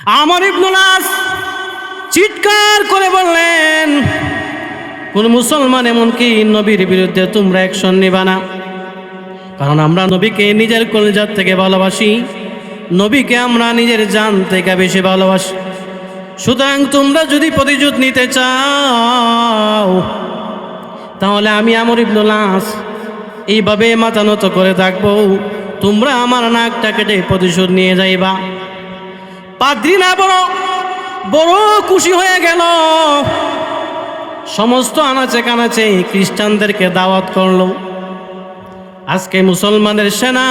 আমার ইবনুলাস চিৎকার করে বললেন, কোন মুসলমান এমনকি নবীর বিরুদ্ধে তোমরা অ্যাকশন নিবা না। কারণ আমরা নবীকে নিজের কলিজার থেকে ভালোবাসি, নবীকে আমরা নিজের জান থেকে বেশি ভালোবাসি। সুতরাং তোমরা যদি প্রতিশোধ নিতে চাও, তাহলে আমি আমর ইবনুলাস এইভাবে মাথা নত করে থাকব। তোমরা আমার নাকটা কেটে প্রতিশোধ নিয়ে যাইবা। পাদ্রিনা বড় বড় খুশি হয়ে গেল। সমস্ত আনাচে কানাচে খ্রিস্টানদেরকে দাওয়াত করল। আজকে মুসলমানের সেনা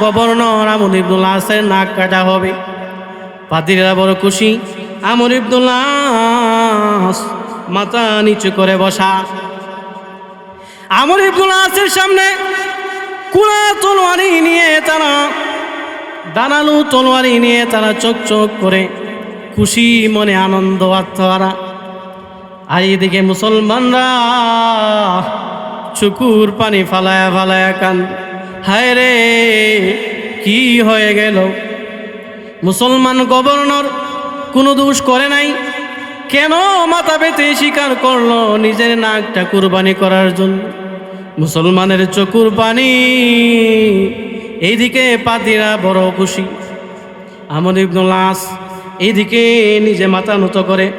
গভর্নর আমর ইবদুল্লাহ আসের নাক কাটা হবে। পাদ্রিরা বড় খুশি, আমর ইবদুল্লাহ মাথা নিচু করে বসা। আমর ইবদুল্লাহ আসের সামনে দানালু তলোয়ারি নিয়ে তারা চোখ চোখ করে খুশি মনে আনন্দ আত্মহারা। আর এদিকে মুসলমানরা চুকুর পানি ফালায়া ফালায়া কান, হায় রে, কি হয়ে গেল? মুসলমান গভর্নর কোনো দোষ করে নাই। কেন মাথা পেতে স্বীকার করল নিজের নাকটা কুরবানি করার জন্য? মুসলমানের চকুর পানি এইদিকে পাতিরা বড় খুশি। আমর ইবনুল্লাস এইদিকে নিজে মাথা নত করে।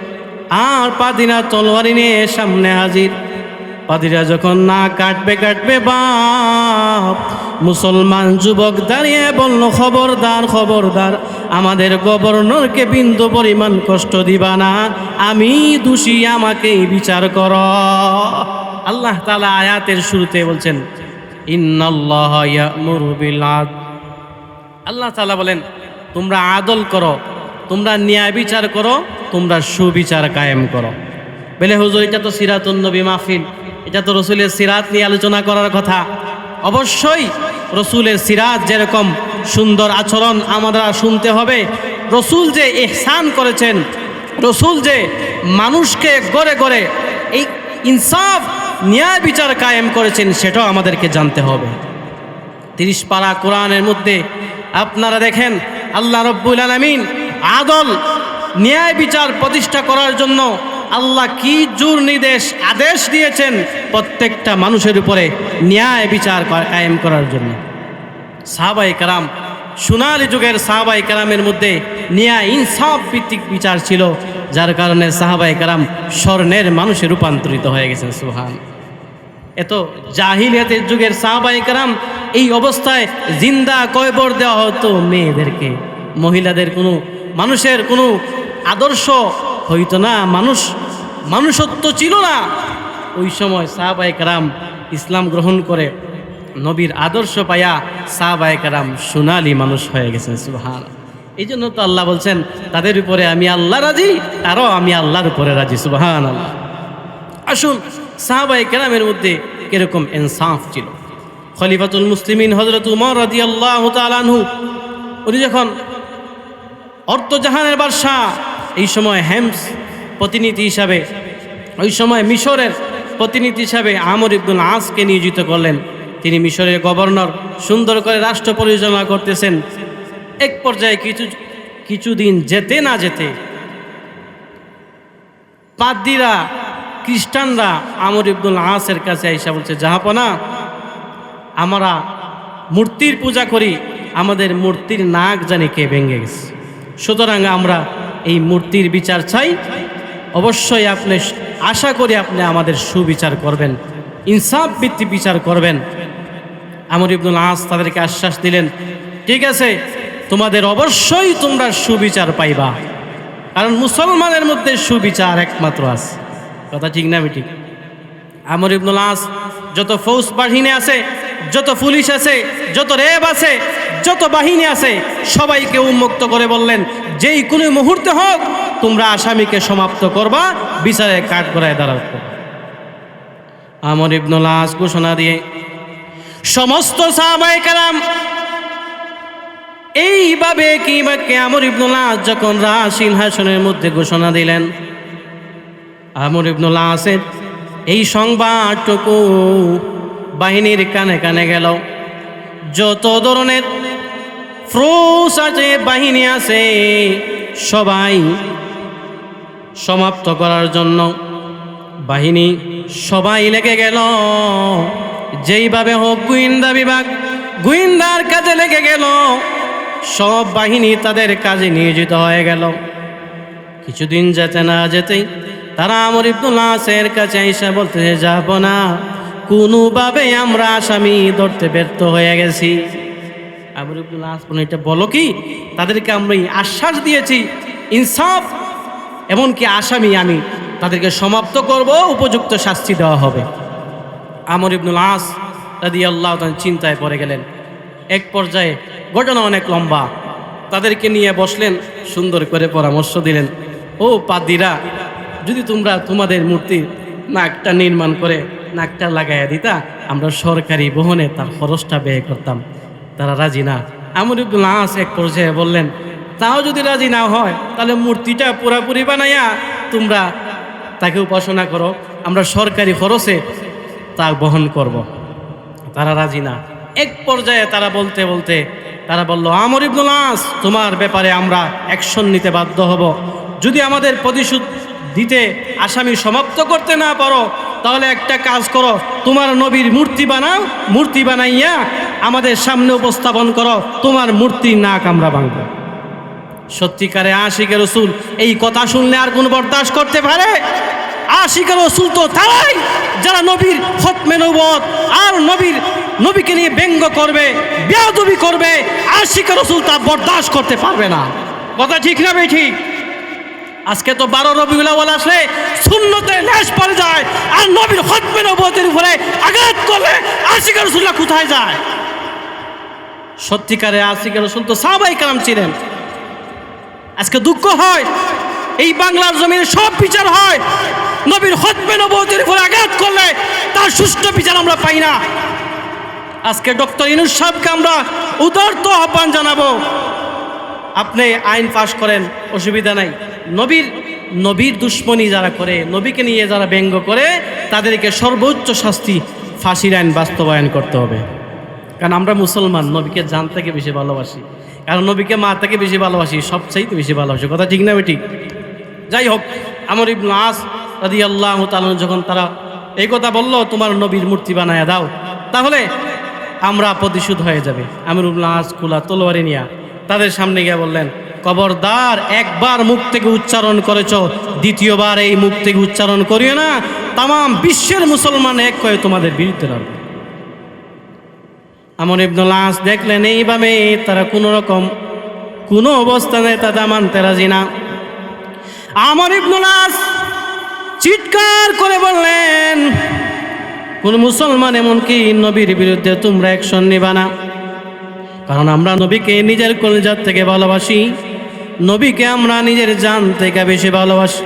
আর পাদিনা তলোয়ারি নিয়ে সামনে হাজির। পাদিরা যখন না কাটবে কাটবে বাপ। মুসলমান যুবক দাঁড়িয়ে বলল, খবরদার খবরদার, আমাদের গভর্নরকে বিন্দু পরিমাণ কষ্ট দিবা না। আমি দোষী, আমাকেই বিচার কর। আল্লাহ তালা আয়াতের শুরুতে বলছেন আল্লাহ তালা বলেন, তোমরা আদল করো, তোমরা ন্যায় বিচার করো, তোমরা সুবিচার কায়েম করো। বেলে, হুজুর, এটা তো সিরাতুন নবী মাহফিল। এটা তো রসুলের সিরাত নিয়ে আলোচনা করার কথা। অবশ্যই রসুলের সিরাত যেরকম সুন্দর আচরণ আমরা শুনতে হবে। রসুল যে এহসান করেছেন, রসুল যে মানুষকে গড়ে গড়ে এই ইনসাফ ন্যায় বিচার কায়েম করেছেন, সেটাও আমাদেরকে জানতে হবে। তিরিশ পারা কোরআনের মধ্যে আপনারা দেখেন, আল্লাহ রব্বুল আলমিন আদল, ন্যায় বিচার প্রতিষ্ঠা করার জন্য আল্লাহ কি জোর নির্দেশ, আদেশ দিয়েছেন প্রত্যেকটা মানুষের উপরে ন্যায় বিচার কায়েম করার জন্য। সাহাবাই কালাম সোনালি যুগের সাহাবাই কালামের মধ্যে ন্যায় ইনসাফ ভিত্তিক বিচার ছিল, যার কারণে সাহাবাই কালাম স্বর্ণের মানুষে রূপান্তরিত হয়ে গেছেন সুহান এত জাহিলিয়াতের যুগের সাহাবাই কারাম এই অবস্থায় জিন্দা কয়বর দেওয়া হতো মেয়েদেরকে? মহিলাদের কোনো, মানুষের কোনো আদর্শ হইতো না, মানুষ, মানুষত্ব ছিল না। ওই সময় সাহাবাই কারাম ইসলাম গ্রহণ করে, নবীর আদর্শ পায়া সাহাবাই কারাম সোনালি মানুষ হয়ে গেছেন সুহান এই জন্য তো আল্লাহ বলছেন, তাদের উপরে আমি আল্লাহ রাজি, তারও আমি আল্লাহর উপরে রাজি সুবাহান আল্লাহ আসুন সাহাবাই কেরামের মধ্যে কীরকম ইনসাফ ছিল। খলিফাতুল মুসলিমিন হজরত উমর রাজি আল্লাহ তালানহু উনি যখন অর্থজাহানের বাদশাহ, এই সময় হেমস প্রতিনিধি হিসাবে, ওই সময় মিশরের প্রতিনিধি হিসাবে আমর ইবদুল আসকে নিয়োজিত করলেন। তিনি মিশরের গভর্নর, সুন্দর করে রাষ্ট্র পরিচালনা করতেছেন। এক পর্যায়ে কিছু, কিছুদিন যেতে না যেতে পাদ্দিরা খ্রিস্টানরা আমর ইবদুল আসের কাছে আইসা বলছে, জাহাপনা, আমরা মূর্তির পূজা করি, আমাদের মূর্তির নাক জানি কে ভেঙে গেছে। সুতরাং আমরা এই মূর্তির বিচার চাই। অবশ্যই আপনি আশা করি আপনি আমাদের সুবিচার করবেন, ইনসাফ ভিত্তি বিচার করবেন। আমর ইবনুল আস তাদেরকে আশ্বাস দিলেন, ঠিক আছে, তোমাদের অবশ্যই তোমরা সুবিচার পাইবা, কারণ মুসলমানের মধ্যে সুবিচার একমাত্র আছে। কথা ঠিক না ঠিক। আমর ইবনুল আস, যত ফৌজ বাহিনী আছে, যত পুলিশ আছে, যত র্যাব আছে, যত বাহিনী আছে, সবাইকে উন্মুক্ত করে বললেন, যেই কোনো মুহূর্তে হোক, তোমরা আসামিকে সমাপ্ত করবা, বিচারে কাঠ করায় দাঁড়াও। আমর ইবনুল আস ঘোষণা দিয়ে, সমস্ত সাহাবাই কালাম এইভাবে কিংবা আমর ইবনুল্লাহ যখন রা সিংহাসনের মধ্যে ঘোষণা দিলেন আমর ইবনুল্লাহ আসেন এই সংবাদটুকু বাহিনীর কানে কানে গেল। যত ধরনের ফ্রুস আছে, বাহিনী আছে, সবাই সমাপ্ত করার জন্য বাহিনী সবাই লেগে গেল। যেইভাবে হোক গোয়েন্দা বিভাগ গোয়েন্দার কাজে লেগে গেল, সব বাহিনী তাদের কাজে নিয়োজিত হয়ে গেল। কিছুদিন যেতে না যেতেই তারা আমর ইবনুল্লাসের কাছে এসে বলতে যাব না। কোনোভাবে আমরা আসামি ধরতে ব্যর্থ হয়ে গেছি। আমর ইবনুল্লাস বলে, এটা বলো কি? তাদেরকে আমরা আশ্বাস দিয়েছি, ইনসাফ, এমনকি আসামি আমি। তাদেরকে সমাপ্ত করব, উপযুক্ত শাস্তি দেওয়া হবে। আমর ইবনুল আস রাদি আল্লাহ চিন্তায় পড়ে গেলেন। এক পর্যায়ে ঘটনা অনেক লম্বা। তাদেরকে নিয়ে বসলেন, সুন্দর করে পরামর্শ দিলেন। ও পাদিরা যদি তোমরা তোমাদের মূর্তির নাকটা নির্মাণ করে নাকটা লাগাইয়া দিতা, আমরা সরকারি বহনে তার খরচটা ব্যয় করতাম। তারা রাজি না। আমর ইবনুল আস এক পর্যায়ে বললেন, তাও যদি রাজি না হয়, তাহলে মূর্তিটা পুরাপুরি বানাইয়া তোমরা তাকে উপাসনা করো। আমরা সরকারি খরচে তা বহন করব। তারা রাজি না। এক পর্যায়ে তারা বলতে বলতে তারা বলল, আমর ইবনুল আস, তোমার ব্যাপারে আমরা অ্যাকশন নিতে বাধ্য হব। যদি আমাদের প্রতিশোধ দিতে আসামি সমাপ্ত করতে না পারো, তাহলে একটা কাজ করো, তোমার নবীর মূর্তি বানাও, মূর্তি বানাইয়া আমাদের সামনে উপস্থাপন করো, তোমার মূর্তি নাক আমরা ভাঙব। সত্যিকারে আশিকে রসুল এই কথা শুনলে আর কোনো বরদাস্ত করতে পারে? আশিকে রসুল তো তারাই যারা নবীর খতমে নবত আর নবীর নবীকে নিয়ে ব্যঙ্গ করবে, বেয়াদবি করবে আশিকে রসুল তা বরদাস্ত করতে পারবে না। কথা ঠিক না বে ঠিক? আজকে তো বারো রবিউল আউয়াল আসলে শূন্যতে লেশ পড়ে যায় আর নবীর খতমে নবতের উপরে আঘাত করলে আশিকা রসুল্লাহ কোথায় যায়? সত্যিকারে আশিকা রসুল তো সাহাবাই কালাম ছিলেন। আজকে দুঃখ হয়, এই বাংলার জমিনে সব বিচার হয়, নবীর হতবে নবতের উপরে আঘাত করলে তার সুষ্ঠু বিচার আমরা পাই না। আজকে ডক্টর ইনুস সাহেবকে আমরা উদারত আহ্বান জানাব। আপনি আইন পাশ করেন, অসুবিধা নাই। নবীর নবীর দুশ্মনী যারা করে, নবীকে নিয়ে যারা ব্যঙ্গ করে, তাদেরকে সর্বোচ্চ শাস্তি ফাঁসির আইন বাস্তবায়ন করতে হবে। কারণ আমরা মুসলমান, নবীকে জান থেকে বেশি ভালোবাসি। কারণ নবীকে মা থেকে বেশি ভালোবাসি, সবচাইতে বেশি ভালোবাসি। কথা ঠিক না বেটি যাই হোক, আমর ইবনু আস রাদি আল্লাহ তালন যখন তারা এই কথা বলল, তোমার নবীর মূর্তি বানায় দাও, তাহলে আমরা প্রতিশোধ হয়ে যাবে। আমির ইবনুল আস কুলা তলোয়ারি নিয়া তাদের সামনে গিয়ে বললেন কবরদার একবার মুখ থেকে উচ্চারণ করেছ, দ্বিতীয়বার এই মুখ থেকে উচ্চারণ করিও না তাম বিশ্বের মুসলমান এক কয়ে তোমাদের বিরুদ্ধে লড়বে। আমর ইবনুল আস দেখলেন এইভাবে তারা কোনো রকম, কোনো অবস্থানে তাদের মানতে রাজি না। আমর ইবনুল আস চিৎকার করে বললেন, কোন মুসলমান এমনকি নবীর বিরুদ্ধে তোমরা অ্যাকশন নিবা না। কারণ আমরা নবীকে নিজের কলজার থেকে ভালোবাসি। নবীকে আমরা নিজের জান থেকে বেশি ভালোবাসি।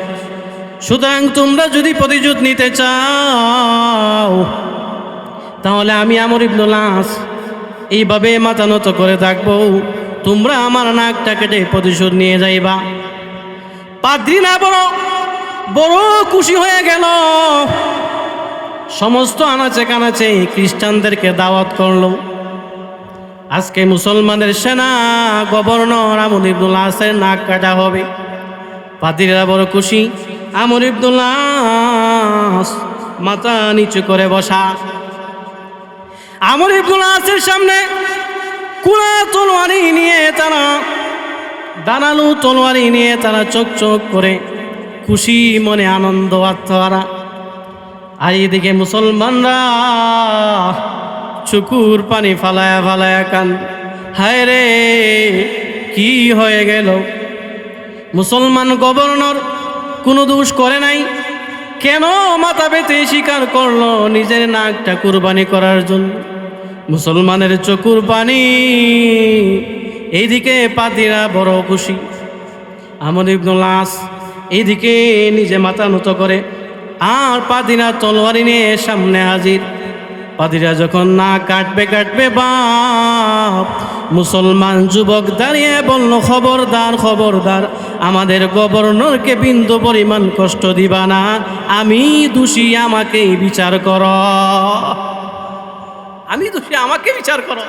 সুতরাং তোমরা যদি প্রতিশোধ নিতে চাও, তাহলে আমি আমর ইবনুল আস এইভাবে মাথা নত করে থাকব। তোমরা আমার নাকটা কেটে প্রতিশোধ নিয়ে যাইবা। পাদ্রি না, বড় বড় খুশি হয়ে গেল। সমস্ত আনাচে কানাচে খ্রিস্টানদেরকে দাওয়াত করল। আজকে মুসলমানের সেনা গভর্নর আমর ইবনুল্লাহ আসের নাক কাটা হবে। পাদ্রীরা বড় খুশি। আমর ইবনুল্লাহ মাথা নিচু করে বসা। আমর ইবনুল আসের সামনে কুড়া তলোয়ারি নিয়ে তারা, দানালু তলোয়ারি নিয়ে তারা চোখ চোখ করে খুশি মনে আনন্দ আত্মহারা আর এদিকে মুসলমানরা চুকুর পানি ফালায়া ফালায়া কান। হায় রে, কি হয়ে গেল? মুসলমান গভর্নর কোনো দোষ করে নাই? কেন মাথা পেতে স্বীকার করল নিজের নাকটা কুরবানি করার জন্য? মুসলমানের চকুর পানি এইদিকে পাতিরা বড় খুশি। আমর ইবনুল আস এইদিকে নিজে মাথা নত করে। আর পাদিনা তলোয়ারি নিয়ে সামনে হাজির। পাদিরা যখন না কাটবে কাটবে বাপ। মুসলমান যুবক দাঁড়িয়ে বলল, খবরদার খবরদার, আমাদের গভর্নরকে বিন্দু পরিমাণ কষ্ট দিবা না, আমি দোষী, আমাকেই বিচার কর। আমি দোষী আমাকে বিচার করো।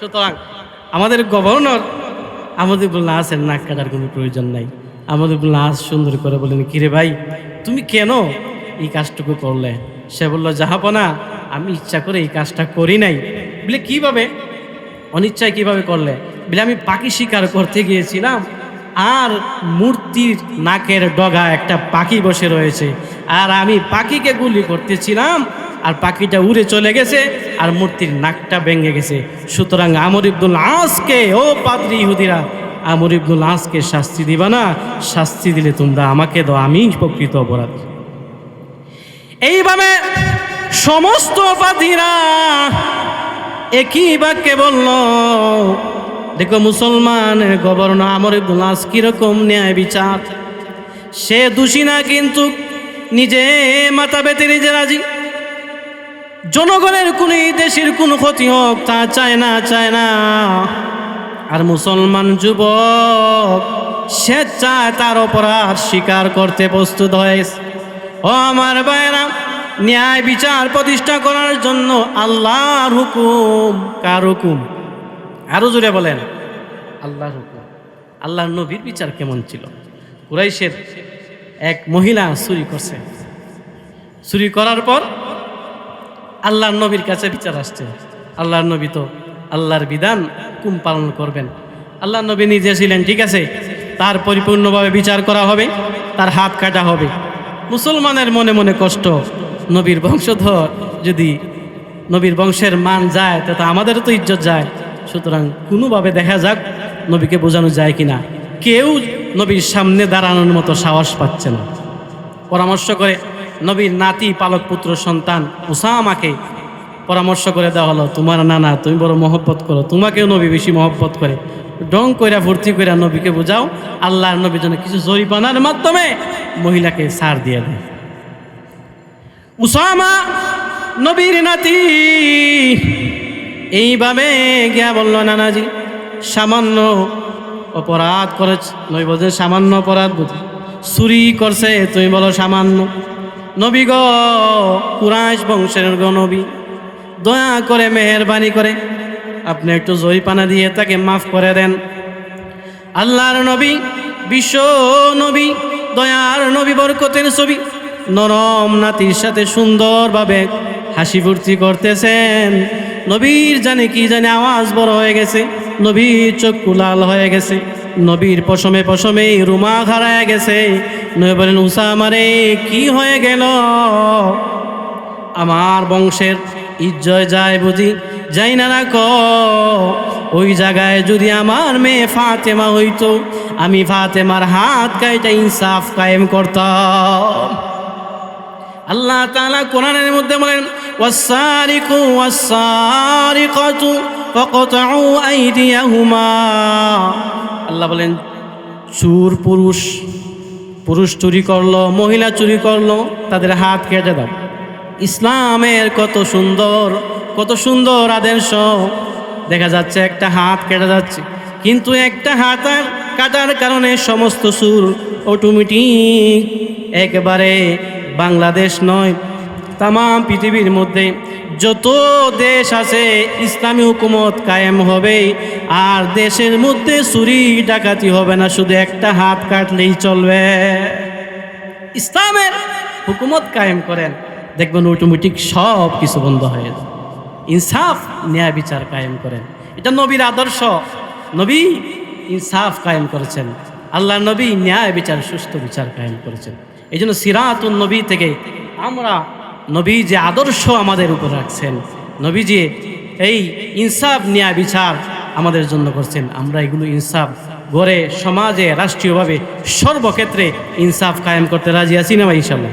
সুতরাং আমাদের গভর্নর আমাদেবুল্লাহ আসের নাক কাটার কোনো প্রয়োজন নাই। আমাদেবুল্লাহ আস সুন্দর করে বলেন, কিরে ভাই, তুমি কেন এই কাজটুকু করলে? সে বলল যাহাপনা আমি ইচ্ছা করে এই কাজটা করি নাই। বলে, কীভাবে? অনিচ্ছায় কীভাবে করলে? বলে, আমি পাখি শিকার করতে গিয়েছিলাম আর মূর্তির নাকের ডগা একটা পাখি বসে রয়েছে আর আমি পাখিকে গুলি করতেছিলাম আর পাখিটা উড়ে চলে গেছে আর মূর্তির নাকটা ভেঙে গেছে। সুতরাং আমর ইবদুল আজকে ও পাদ্রি ইহুদিরা, আমর ইবদুল আজকে শাস্তি দিবা না, শাস্তি দিলে তোমরা আমাকে দাও আমি প্রকৃত অপরাধ। এইভাবে সমস্ত পাদ্রীরা একই বাক্যে বলল, দেখো মুসলমানের গভর্নর আমর আজ কীরকম ন্যায় বিচার। সে দোষী না কিন্তু নিজে মাথা বেতে নিজে রাজি। জনগণের কোন দেশের কোনো ক্ষতি হোক, তা চায় না চায় না। আর মুসলমান যুবক, সে চায় তার অপরাধ স্বীকার করতে প্রস্তুত হয়েছে। ও আমার ভাইরা, ন্যায় বিচার প্রতিষ্ঠা করার জন্য আল্লাহর হুকুম, কার হুকুম? আরও জোরে বলেন। আল্লাহর হুকুম। আল্লাহর নবীর বিচার কেমন ছিল? কুরাইশের এক মহিলা চুরি করছে। চুরি করার পর আল্লাহর নবীর কাছে বিচার আসছে। আল্লাহর নবী তো আল্লাহর বিধান কুম পালন করবেন। আল্লাহর নবী নিজে ছিলেন, ঠিক আছে? তার পরিপূর্ণভাবে বিচার করা হবে, তার হাত কাটা হবে। মুসলমানের মনে মনে কষ্ট। নবীর বংশধর যদি নবীর বংশের মান যায়, তো আমাদেরও তো ইজ্জত যায়। সুতরাং কোনোভাবে দেখা যাক নবীকে বোঝানো যায় কিনা। কেউ নবীর সামনে দাঁড়ানোর মতো সাহস পাচ্ছে না। পরামর্শ করে নবীর নাতি, পালক, পুত্র, সন্তান উসামাকে পরামর্শ করে দেওয়া হলো, তোমার নানা, তুমি বড় মহব্বত করো। তোমাকেও নবী বেশি মহব্বত করে। ডং কইরা, ভর্তি কইরা নবীকে বোঝাও। আল্লাহর নবীর জন্য কিছু জরিপানার মাধ্যমে মহিলাকে সার দিয়ে দেয়। উসামা নবীর নাতি। এইভাবে গিয়া বলল, নানাজি, সামান্য অপরাধ করেছ নবী বলছে, সামান্য অপরাধ বুঝি। চুরি করছে, তুমি বলো সামান্য। নবী গ বংশের গ নবী, দয়া করে, মেহরবানি করে, আপনি একটু জরিপানা দিয়ে তাকে মাফ করে দেন। আল্লাহর নবী, বিশ্ব নবী দয়ার নবী বরকতের ছবি। নরম নাতির সাথে সুন্দরভাবে হাসি ফুর্তি করতেছেন। নবীর জানে কি জানে আওয়াজ বড় হয়ে গেছে। নবীর চক্ষু লাল হয়ে গেছে। নবীর পশমে পশমে রুমা হারায় গেছে। নবী বলেন, উষা, আমারে কি হয়ে গেল? আমার বংশের ইজ্জয় যায় বুঝি, যাই না রাখ। ওই জায়গায় যদি আমার মেয়ে ফাতেমা হইতো, আমি ফাতেমার হাত কাইটা ইনসাফ কায়েম করতাম। আল্লাহ তাআলা কোরআনের মধ্যে বলেন ওয়াসারিকু ওয়াসারিকাতু ফাকতাউ আইদিয়াহুমা। আল্লাহ বলেন, চুর পুরুষ পুরুষ চুরি করল, মহিলা চুরি করল, তাদের হাত কেটে দাও। ইসলামের কত সুন্দর কত সুন্দর আদর্শ দেখা যাচ্ছে একটা হাত কেটে যাচ্ছে। কিন্তু একটা হাত আর কাটার কারণে সমস্ত সুর অটোমেটিক একবারে বাংলাদেশ নয় তাম পৃথিবীর মধ্যে যত দেশ আছে, ইসলামী হুকুমত কায়েম হবে। আর দেশের মধ্যে চুরি, ডাকাতি হবে না, শুধু একটা হাত কাটলেই চলবে। ইসলামের হুকুমত কায়েম করেন। দেখবেন অটোমেটিক সব কিছু বন্ধ হয়ে যায়। ইনসাফ ন্যায় বিচার কায়েম করেন। এটা নবীর আদর্শ। নবী ইনসাফ কায়েম করেছেন। আল্লাহ নবী ন্যায় বিচার সুস্থ বিচার কায়েম করেছেন। এই জন্য সিরাতুল নবী থেকে আমরা নবী যে আদর্শ আমাদের উপর রাখছেন, নবী যে এই ইনসাফ ন্যায় বিচার আমাদের জন্য করছেন, আমরা এগুলো ইনসাফ গড়ে সমাজে, রাষ্ট্রীয়ভাবে সর্বক্ষেত্রে ইনসাফ কায়েম করতে রাজি আছি না ইনশাল্লাহ